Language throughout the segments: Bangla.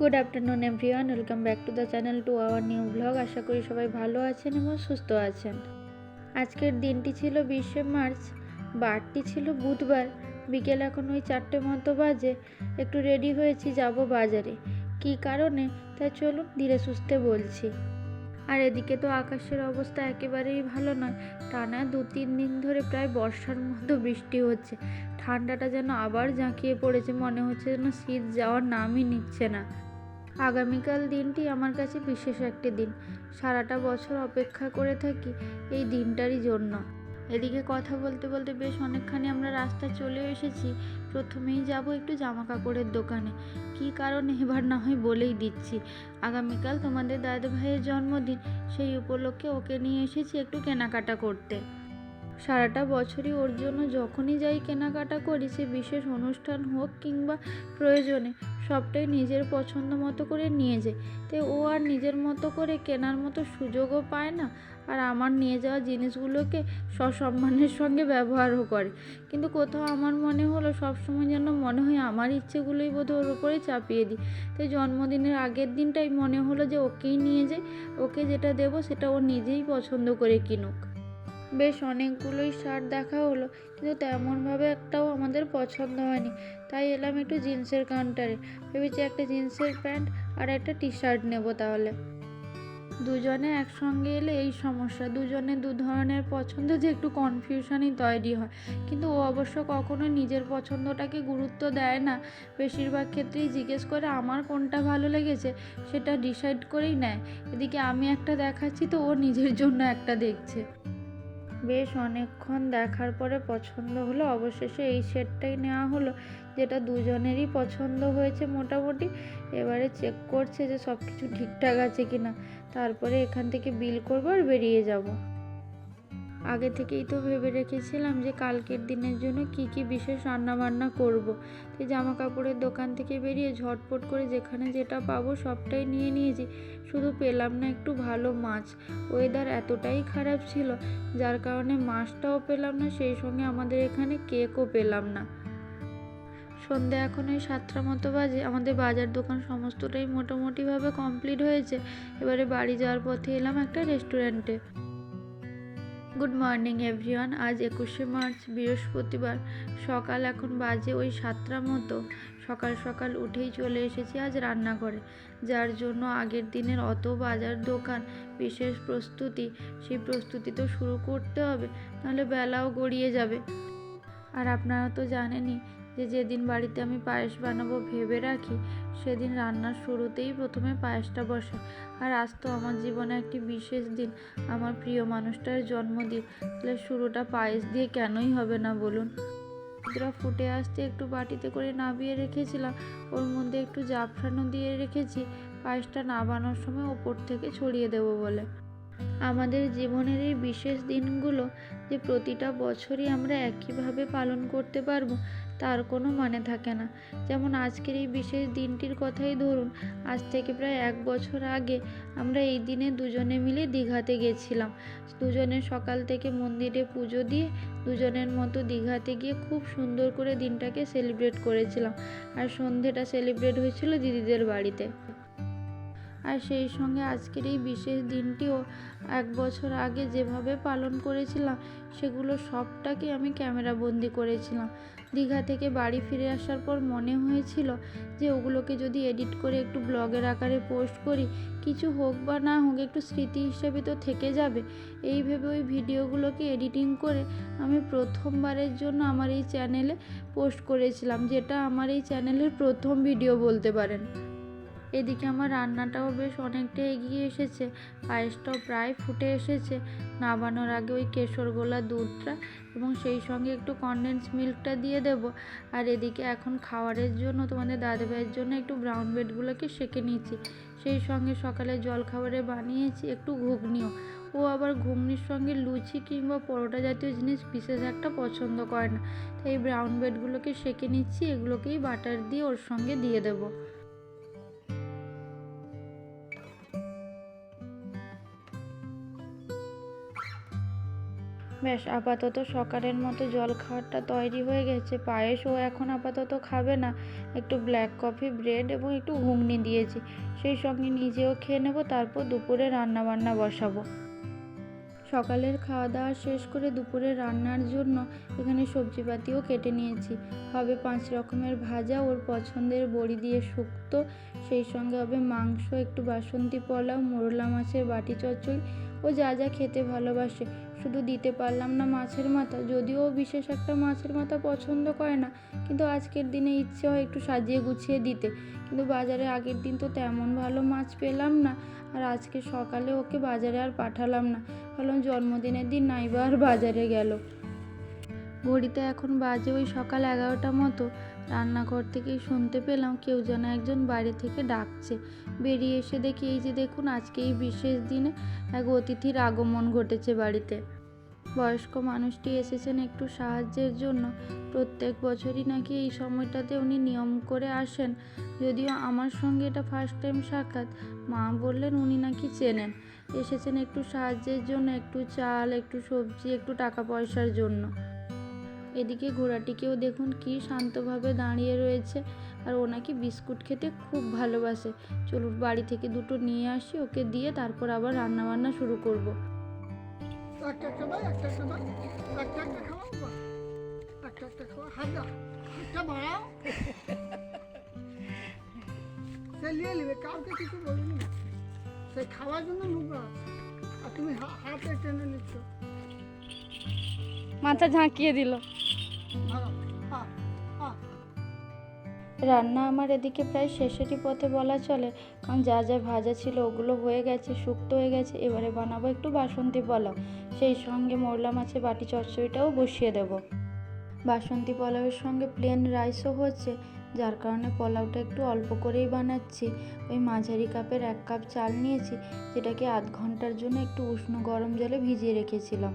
Good afternoon everyone welcome back to the channel to our new blog আশা করি সবাই ভালো আছেন এবং সুস্থ আছেন। আজকের দিনটি ছিল বিশে মার্চ, বারটি ছিল বুধবার। বিকেল এখন ওই চারটে মতো বাজে। একটু রেডি হয়েছি, যাব বাজারে। কী কারণে? তা চলুন, ধীরে সুস্থে বলছি। আর এদিকে তো আকাশের অবস্থা একেবারেই ভালো নয়। টানা দু তিন দিন ধরে প্রায় বর্ষার মতো বৃষ্টি হচ্ছে। ঠান্ডাটা যেন আবার জাঁকিয়ে পড়েছে, মনে হচ্ছে যেন শীত যাওয়ার নামই নিচ্ছে না। আগামীকাল দিনটি আমার কাছে বিশেষ একটি দিন। সারাটা বছর অপেক্ষা করে থাকি এই দিনটারই জন্য। এদিকে কথা বলতে বলতে বেশ অনেকখানি আমরা রাস্তা চলে এসেছি। প্রথমেই যাব একটু জামা কাপড়ের দোকানে। কী কারণে এবার না হয় বলেই দিচ্ছি। আগামীকাল তোমাদের দাদা ভাইয়ের জন্মদিন। সেই উপলক্ষে ওকে নিয়ে এসেছি একটু কেনাকাটা করতে। সারাটা বছরই ওর জন্য যখনই যাই কেনাকাটা করি, সে বিশেষ অনুষ্ঠান হোক কিংবা প্রয়োজনে সবটাই নিজের পছন্দ মতো করে নিয়ে যায়। তো ও আর নিজের মতো করে কেনার মতো সুযোগও পায় না আর আমার নিয়ে যাওয়া জিনিসগুলোকে সসম্মানের সঙ্গে ব্যবহারও করে। কিন্তু কোথাও আমার মনে হলো সবসময় যেন মনে হয় আমার ইচ্ছেগুলোই বোধহয় ওর উপরে চাপিয়ে দিই। তাই জন্মদিনের আগের দিনটাই মনে হলো যে ওকেই নিয়ে যাই, ওকে যেটা দেবো সেটা ও নিজেই পছন্দ করে কিনুক। বেশ অনেকগুলোই শার্ট দেখা হলো, কিন্তু তেমনভাবে একটাও আমাদের পছন্দ হয়নি। তাই এলাম একটু জিন্সের কাউন্টারে। ভেবেছি একটা জিন্সের প্যান্ট আর একটা টি শার্ট নেব তাহলে। দুজনে একসঙ্গে এলে এই সমস্যা। দুজনে দু ধরনের পছন্দ যে একটু কনফিউশনই তৈরি হয়। কিন্তু ও অবশ্য কখনো নিজের পছন্দটাকে গুরুত্ব দেয় না। বেশিরভাগ ক্ষেত্রেই জিজ্ঞেস করে আমার কোনটা ভালো লেগেছে, সেটা ডিসাইড করেই নেয়। এদিকে আমি একটা দেখাচ্ছি তো ও নিজের জন্য একটা দেখছে। বেশ অনেকক্ষণ দেখার পরে পছন্দ হলো। অবশেষে এই সেটটাই নেওয়া হলো, যেটা দুজনেরই পছন্দ হয়েছে মোটামুটি। এবারে চেক করছে যে সব কিছু ঠিকঠাক আছে কি না তারপরে এখান থেকে বিল করব আর বেরিয়ে যাব। আগে থেকেই তো ভেবে রেখেছিলাম যে কালকের দিনের জন্য কি কি বিশেষ রান্না বান্না করব। তো জামা কাপড়ের দোকান থেকে বেরিয়ে ঝটপট করে যেখানে যেটা পাবো সবটাই নিয়ে নিয়েছি। শুধু পেলাম না একটু ভালো মাছ। ওয়েদার এতটাই খারাপ ছিল, যার কারণে মাছটাও পেলাম না, সেই সঙ্গে আমাদের এখানে কেকও পেলাম না। সন্ধে এখন ওই সাতটা মতো বাজে, আমাদের বাজার দোকান সমস্তটাই মোটামুটিভাবে কমপ্লিট হয়েছে। এবারে বাড়ি যাওয়ার পথে এলাম একটা রেস্টুরেন্টে। গুড মর্নিং এভরিওয়ান আজ একুশে মার্চ, বৃহস্পতিবার। সকাল এখন বাজে ওই সাতটা মতো। সকাল সকাল উঠেই চলে এসেছি আজ রান্নাঘরে। যার জন্য আগের দিনের অত বাজার দোকান, বিশেষ প্রস্তুতি, সেই প্রস্তুতি তো শুরু করতে হবে, নাহলে বেলাও গড়িয়ে যাবে। আর আপনারা তো জানেনই যে যেদিন বাড়িতে আমি পায়েস বানাবো ভেবে রাখি, সেদিন রান্নার শুরুতেই প্রথমে পায়েসটা বসে। আর আজ তো আমার জীবনে একটি বিশেষ দিন, আমার প্রিয় মানুষটার জন্মদিন। তাহলে শুরুটা পায়েস দিয়ে কেনই হবে না বলুন? দুধটা ফুটে আসতে একটু বাটিতে করে নাবিয়ে রেখেছিলাম, ওর মধ্যে একটু জাফরানও দিয়ে রেখেছি। পায়েসটা নাবানোর সময় ওপর থেকে ছড়িয়ে দেবো বলে। আমাদের জীবনের এই বিশেষ দিনগুলো যে প্রতিটা বছরই আমরা একইভাবে পালন করতে পারব, তার কোনো মানে থাকে না। যেমন আজকের এই বিশেষ দিনটির কথাই ধরুন, আজ থেকে প্রায় এক বছর আগে আমরা এই দিনে দুজনে মিলে দীঘাতে গেছিলাম। দুজনে সকাল থেকে মন্দিরে পুজো দিয়ে দুজনের মতো দীঘাতে গিয়ে খুব সুন্দর করে দিনটাকে সেলিব্রেট করেছিলাম। আর সন্ধেটা সেলিব্রেট হয়েছিল দিদিদের বাড়িতে। আর সেই সঙ্গে আজকের এই বিশেষ দিনটিও এক বছর আগে যেভাবে পালন করেছিলাম, সেগুলো সবটাকে আমি ক্যামেরা বন্দি করেছিলাম। দীঘা থেকে বাড়ি ফিরে আসার পর মনে হয়েছিল যে ওগুলোকে যদি এডিট করে একটু ব্লগের আকারে পোস্ট করি, কিছু হোক বা না হোক, একটু স্মৃতি হিসেবে তো থেকে যাবে। এই ভেবে ওই ভিডিওগুলোকে এডিটিং করে আমি প্রথমবারের জন্য আমার এই চ্যানেলে পোস্ট করেছিলাম, যেটা আমার এই চ্যানেলের প্রথম ভিডিও বলতে পারেন। এদিকে আমার রান্নাটাও বেশ অনেকটা এগিয়ে এসেছে। পায়েসটাও প্রায় ফুটে এসেছে। নামানোর আগে ওই কেশর গোলা দুধটা এবং সেই সঙ্গে একটু কনডেন্স মিল্কটা দিয়ে দেব। আর এদিকে এখন খাওয়ারের জন্য, তোমাদের দাদাভাইয়ের জন্য একটু ব্রাউন ব্রেডগুলোকে সেঁকে নিয়েছি। সেই সঙ্গে সকালে জল খাবারে বানিয়েছি একটু ঘুগনিও। ও আবার ঘুগনির সঙ্গে লুচি কিংবা পরোটা জাতীয় জিনিস বিশেষ একটা পছন্দ করে না। তাই ব্রাউন ব্রেডগুলোকে সেঁকে নিচ্ছি, এগুলোকেই বাটার দিয়ে ওর সঙ্গে দিয়ে দেবো। ব্যাস আপাতত সকালের মতো জল খাওয়ারটা তৈরি হয়ে গেছে। পায়েসও এখন আপাতত খাবে না। একটু ব্ল্যাক কফি ব্রেড এবং একটু ঘুগনি দিয়েছি। সেই সঙ্গে নিজেও খেয়ে নেব, তারপর দুপুরে রান্না বান্না বসাবো। সকালের খাওয়া দাওয়া শেষ করে দুপুরে রান্নার জন্য এখানে সবজিপাতিও কেটে নিয়েছি। হবে পাঁচ রকমের ভাজা, ওর পছন্দের বড়ি দিয়ে শুক্তো, সেই সঙ্গে হবে মাংস, একটু বাসন্তী পোলাও, মোরলা মাছের বাটি চচ্চড়ি। ও যা যা খেতে ভালোবাসে। শুধু দিতে পারলাম না মাছের মাথা। যদিও বিশেষ একটা মাছের মাথা পছন্দ করে না, কিন্তু আজকের দিনে ইচ্ছে হয় একটু সাজিয়ে গুছিয়ে দিতে। কিন্তু বাজারে আগের দিন তো তেমন ভালো মাছ পেলাম না, আর আজকে সকালে ওকে বাজারে আর পাঠালাম না। ভাবলাম জন্মদিনের দিন নাইবা আর বাজারে গেল। ঘড়িতে এখন বাজে ওই সকাল এগারোটা মতো। রান্নাঘর থেকেই শুনতে পেলাম কেউ যেন একজন বাড়ি থেকে ডাকছে। বেরিয়ে এসে দেখি এই যে দেখুন, আজকে এই বিশেষ দিনে এক অতিথির আগমন ঘটেছে বাড়িতে। বয়স্ক মানুষটি এসেছেন একটু সাহায্যের জন্য। প্রত্যেক বছরই নাকি এই সময়টাতে উনি নিয়ম করে আসেন। যদিও আমার সঙ্গে এটা ফার্স্ট টাইম সাক্ষাৎ, মা বললেন উনি নাকি চেনেন। এসেছেন একটু সাহায্যের জন্য, একটু চাল, একটু সবজি, একটু টাকা পয়সার জন্য। এদিকে ঘোড়াটিকেও দেখুন কি শান্তভাবে দাঁড়িয়ে রয়েছে আর ওনাকে বিস্কুট খেতে খুব ভালোবাসে। চলুন বাড়ি থেকে দুটো নিয়ে আসি ওকে দিয়ে তারপর আবার রান্না বান্না শুরু করব। একটা একটা একটা একটা একটা একটা খাওয়াও একটা একটা খাওয়া হাত দাও বাড়াও। সে নিয়ে নেবে কাউকে কিছু বলিনি। সে খাওয়ার জন্য নোংরা আর তুমি হাতে টেনে নিচ্ছ। মাথা ঝাঁকিয়ে দিল। রান্না আমার এদিকে প্রায় শেষেরই পথে বলা চলে, কারণ যা যা ভাজা ছিল ওগুলো হয়ে গেছে, শুক্তো হয়ে গেছে, এবারে বানাবো একটু বাসন্তী পোলাও। সেই সঙ্গে মোরলা মাছের বাটি চচ্চড়িটাও বসিয়ে দেবো। বাসন্তী পোলাওয়ের সঙ্গে প্লেন রাইসও হচ্ছে, যার কারণে পোলাওটা একটু অল্প করেই বানাচ্ছি। ওই মাঝারি কাপের এক কাপ চাল নিয়েছি, যেটাকে আধ ঘণ্টার জন্য একটু উষ্ণ গরম জলে ভিজিয়ে রেখেছিলাম।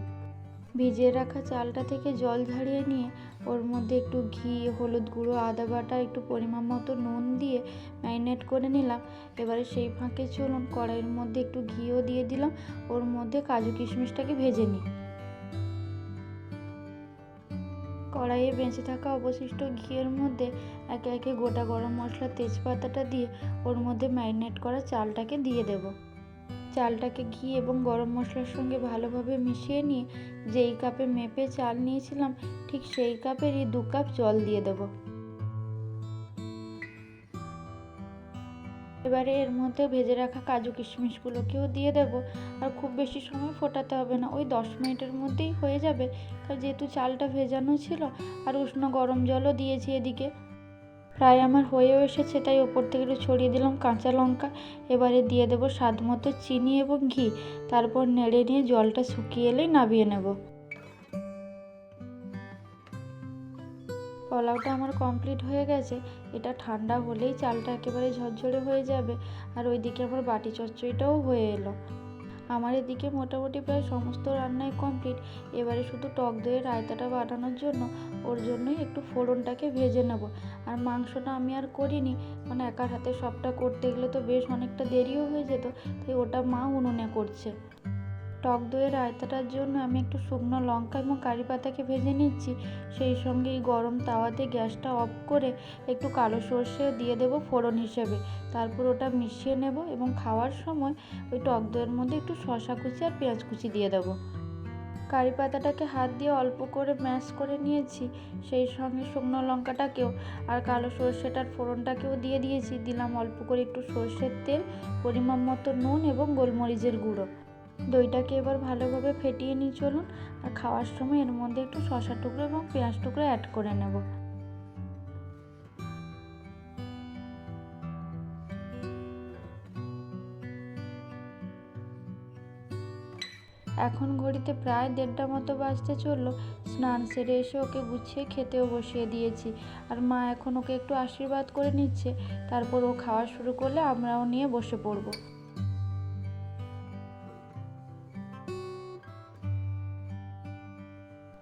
ভিজিয়ে রাখা চালটা থেকে জল ঝাড়িয়ে নিয়ে ওর মধ্যে একটু ঘি, হলুদ গুঁড়ো, আদা বাটা, একটু পরিমাণ মতো নুন দিয়ে ম্যারিনেট করে নিলাম। এবারে সেই ফাঁকে চলুন, কড়াইয়ের মধ্যে একটু ঘিও দিয়ে দিলাম। ওর মধ্যে কাজু কিশমিশটাকে ভেজে নিই। কড়াইয়ে বেঁচে থাকা অবশিষ্ট ঘিয়ের মধ্যে একে একে গোটা গরম মশলা, তেজপাতাটা দিয়ে ওর মধ্যে ম্যারিনেট করা চালটাকে দিয়ে দেব। চালটাকে ঘি এবং গরম মশলার সঙ্গে ভালোভাবে মিশিয়ে নিয়ে যেই কাপে মেপে চাল নিয়েছিলাম, ঠিক সেই কাপেরই দু কাপ জল দিয়ে দেব। এবারে এর মধ্যে ভেজে রাখা কাজু কিশমিশগুলোকেও দিয়ে দেব। আর খুব বেশি সময় ফোটাতে হবে না, ওই দশ মিনিটের মধ্যেই হয়ে যাবে। কারণ যেহেতু চালটা ভেজানো ছিল, আর উষ্ণ গরম জলও দিয়েছি এদিকে। প্রায় আমার হয়েও এসেছে, তাই ওপর থেকে একটু ছড়িয়ে দিলাম কাঁচা লঙ্কা। এবারে দিয়ে দেবো স্বাদ মতো চিনি এবং ঘি। তারপর নেড়ে নিয়ে জলটা শুকিয়ে এলেই নামিয়ে নেব। পোলাওটা আমার কমপ্লিট হয়ে গেছে। এটা ঠান্ডা হলেই চালটা একেবারে ঝরঝরে হয়ে যাবে। আর ওইদিকে আমার বাটি চচ্চড়িটাও হয়ে এলো। আমার এদিকে মোটামুটি প্রায় সমস্ত রান্নাই কমপ্লিট এবারে শুধু টক দইয়ের রায়তাটা বানানোর জন্য, ওর জন্যই একটু ফোড়নটাকে ভেজে নেব। আর মাংসটা আমি আর করিনি মানে একার হাতে সবটা করতে গেলে তো বেশ অনেকটা দেরিও হয়ে যেত, তাই ওটা মা উনুনে করছে। টক দইয়ের রায়তাটার জন্য আমি একটু শুকনো লঙ্কা এবং কারি পাতাকে ভেজে নিচ্ছি। সেই সঙ্গে এই গরম তাওয়াতে গ্যাসটা অফ করে একটু কালো সর্ষে দিয়ে দেবো ফোড়ন হিসেবে। তারপর ওটা মিশিয়ে নেব এবং খাওয়ার সময় ওই টক দইয়ের মধ্যে একটু শশা কুচি আর পেঁয়াজ কুচি দিয়ে দেবো। কারি পাতাটাকে হাত দিয়ে অল্প করে ম্যাশ করে নিয়েছি। সেই সঙ্গে শুকনো লঙ্কাটাকেও আর কালো সর্ষেটার ফোড়নটাকেও দিয়ে দিয়েছি। দিলাম অল্প করে একটু সর্ষের তেল, পরিমাণ মতো নুন এবং গোলমরিচের গুঁড়ো। দইটাকে এবার ভালোভাবে ফেটিয়ে নিই, চলুন। আর খাওয়ার সময় এর মধ্যে একটু শশা টুকরো এবং পেঁয়াজ টুকরো অ্যাড করে নেব। এখন ঘড়িতে প্রায় দেড়টা মতো বাজতে চলল। স্নান সেরে এসে ওকে গুছিয়ে খেতেও বসিয়ে দিয়েছি। আর মা এখন ওকে একটু আশীর্বাদ করে নিচ্ছে। তারপর ও খাওয়া শুরু করলে আমরাও নিয়ে বসে পড়ব।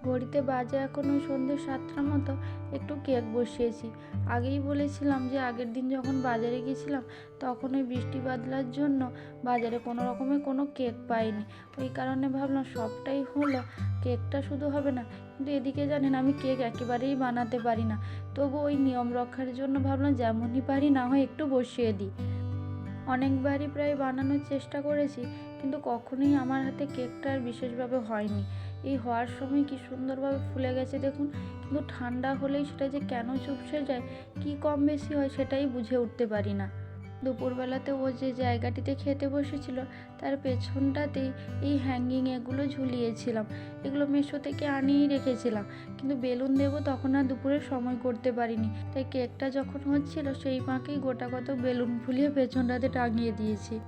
ঘড়িতে বাজে এখন ওই সন্ধ্যে সাতটার মতো, একটু কেক বসিয়েছি। আগেই বলেছিলাম যে আগের দিন যখন বাজারে গেছিলাম, তখন ওই বৃষ্টি বাদলার জন্য বাজারে কোনো রকমের কোনো কেক পাইনি। ওই কারণে ভাবলাম সবটাই হলো, কেকটা শুধু হবে না, কিন্তু এদিকে জানেন আমি কেক একেবারেই বানাতে পারি না। তবু ওই নিয়ম রক্ষার জন্য ভাবলাম যেমনই পারি না হয় একটু বসিয়ে দিই। অনেকবারই প্রায় বানানোর চেষ্টা করেছি, কিন্তু কখনোই আমার হাতে কেকটা আর বিশেষভাবে হয়নি। এই হওয়ার সময় কি সুন্দরভাবে ফুলে গেছে দেখুন। কিন্তু ঠান্ডা হলেই সেটা যে কেন চুপসে যায়, কি কম বেশি হয় সেটাই বুঝে উঠতে পারি না। দুপুরবেলাতে ও যে জায়গাটিতে খেতে বসেছিল, তার পেছনটাতেই এই হ্যাঙ্গিং এগুলো ঝুলিয়েছিলাম। এগুলো মেশো থেকে আনিয়েই রেখেছিলাম। কিন্তু বেলুন দেবো তখন আর দুপুরে সময় করতে পারিনি। তাই কেকটা যখন হচ্ছিল, সেই ফাঁকেই গোটা কত বেলুন ফুলিয়ে পেছনটাতে টাঙিয়ে দিয়েছি।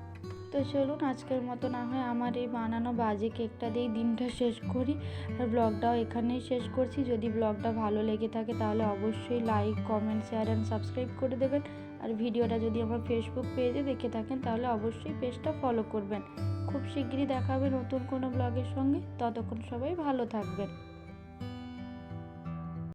তো চলুন আজকের মতো না হয় আমার এই বানানো বাজে কেকটা দিয়েই দিনটা শেষ করি। আর ব্লগটাও এখানেই শেষ করছি। যদি ব্লগটা ভালো লেগে থাকে তাহলে অবশ্যই like comment share and subscribe করে দেবেন। আর ভিডিওটা যদি আমার ফেসবুক পেজে দেখে থাকেন তাহলে অবশ্যই পেজটা ফলো করবেন। খুব শিগগিরই দেখা হবে নতুন কোনো ব্লগের সঙ্গে। ততক্ষণ সবাই ভালো থাকবেন।